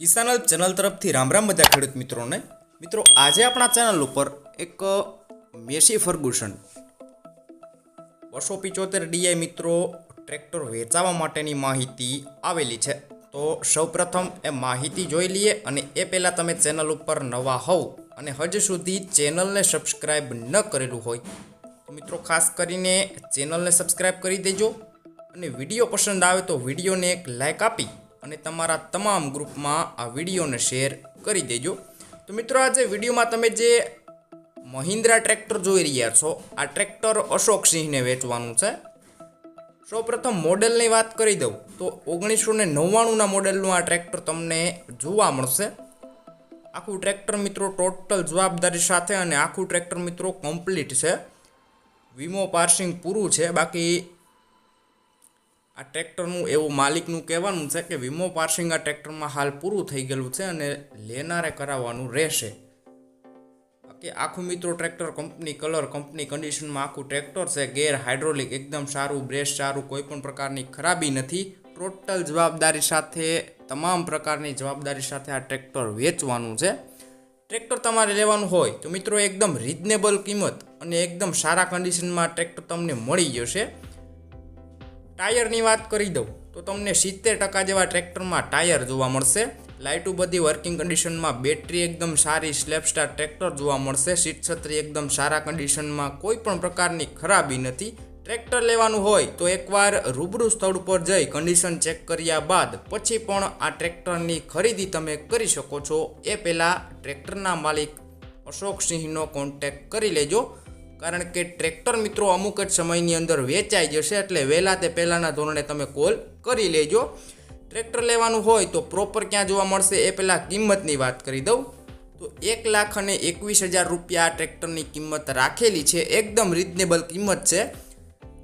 કિસાન help channel તરફથી રામ રામ બધા ખેડૂત મિત્રોને. મિત્રો, આજે આપણા ચેનલ ઉપર એક મેસી ફર્ગુસન. બસો પિચોતેર ડીઆઈ મિત્રો ટ્રેક્ટર વેચાવા માટેની માહિતી આવેલી છે. તો સૌપ્રથમ એ માહિતી જોઈ લઈએ અને એ પહેલાં તમે ચેનલ ઉપર નવા હોવ અને હજુ સુધી ચેનલને સબસ્ક્રાઈબ ન કરેલું હોય, તો મિત્રો ખાસ કરીને ચેનલને સબસ્ક્રાઈબ કરી દેજો અને વીડિયો પસંદ આવે તો વિડીયોને એક લાઇક આપી અને તમારા તમામ ગ્રુપમાં આ વિડીયોને શેર કરી દેજો. તો મિત્રો, આજે વિડીયોમાં તમે જે મહિન્દ્રા ટ્રેક્ટર જોઈ રહ્યા છો, આ ટ્રેક્ટર અશોક સિંહને વેચવાનું છે. સૌપ્રથમ મોડેલની વાત કરી દઉં તો ઓગણીસો ને નવ્વાણુંના મોડેલનું આ ટ્રેક્ટર તમને જોવા મળશે. આખું ટ્રેક્ટર મિત્રો ટોટલ જવાબદારી સાથે અને આખું ટ્રેક્ટર મિત્રો કમ્પ્લીટ છે. વીમો પાર્સિંગ પૂરું છે, બાકી આ ટ્રેક્ટરનું એવું માલિકનું કહેવાનું છે કે વીમો પાર્સિંગ આ ટ્રેક્ટરમાં હાલ પૂરું થઈ ગયેલું છે અને લેનારે કરાવવાનું રહેશે. બાકી આખું મિત્રો ટ્રેક્ટર કંપની કલર, કંપની કન્ડિશનમાં આખું ટ્રેક્ટર છે. ગેર હાઇડ્રોલિક, એકદમ સારું, બ્રેશ સારું કોઈ પણ પ્રકારની ખરાબી નથી. ટોટલ જવાબદારી સાથે, તમામ પ્રકારની જવાબદારી સાથે આ ટ્રેક્ટર વેચવાનું છે. ટ્રેક્ટર તમારે લેવાનું હોય તો મિત્રો એકદમ રિઝનેબલ કિંમત અને એકદમ સારા કન્ડિશનમાં ટ્રેક્ટર તમને મળી જશે. ટાયરની વાત કરી દઉં, તો તમને સિત્તેર ટકા જેવા ટ્રેક્ટરમાં ટાયર જોવા મળશે. લાઇટો બધી વર્કિંગ કન્ડિશનમાં બેટરી એકદમ સારી સ્લેપસ્ટાર ટ્રેક્ટર જોવા મળશે. સીટ છત્રી એકદમ સારા કન્ડિશનમાં કોઈ પણ પ્રકારની ખરાબી નથી. ટ્રેક્ટર લેવાનું હોય તો એકવાર રૂબરૂ સ્થળ પર જઈ કન્ડિશન ચેક કર્યા બાદ પછી પણ આ ટ્રેક્ટરની ખરીદી તમે કરી શકો છો. એ પહેલાં ટ્રેક્ટરના માલિક અશોક સિંહનો કોન્ટેક કરી લેજો. કારણ કે ટ્રેક્ટર મિત્રો અમુક જ સમયની અંદર વેચાઈ જશે એટલે વહેલા તે પહેલાંના ધોરણે તમે કોલ કરી લેજો. ટ્રેક્ટર લેવાનું હોય તો પ્રોપર ક્યાં જોવા મળશે એ પહેલાં કિંમતની વાત કરી દઉં. તો એક લાખ અને એકવીસ હજાર રૂપિયા આ ટ્રેક્ટરની કિંમત રાખેલી છે. એકદમ રિઝનેબલ કિંમત છે.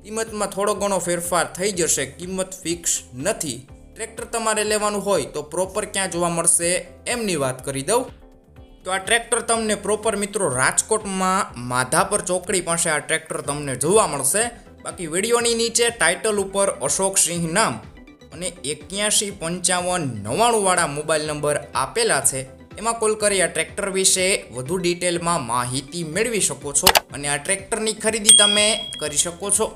કિંમતમાં થોડો ઘણો ફેરફાર થઈ જશે. કિંમત ફિક્સ નથી. ટ્રેક્ટર તમારે લેવાનું હોય તો પ્રોપર ક્યાં જોવા મળશે એમની વાત કરી દઉં. તો આ ટ્રેક્ટર તમને પ્રોપર મિત્રો રાજકોટમાં માધાપર ચોકડી પાસે આ ટ્રેક્ટર તમને જોવા મળશે. બાકી વિડીયોની નીચે ટાઇટલ ઉપર અશોક સિંહ નામ અને એક્યાસી પંચાવન નવ્વાણુંવાળા મોબાઈલ નંબર આપેલા છે. એમાં કોલ કરી આ ટ્રેક્ટર વિશે વધુ ડિટેલમાં માહિતી મેળવી શકો છો અને આ ટ્રેક્ટરની ખરીદી તમે કરી શકો છો.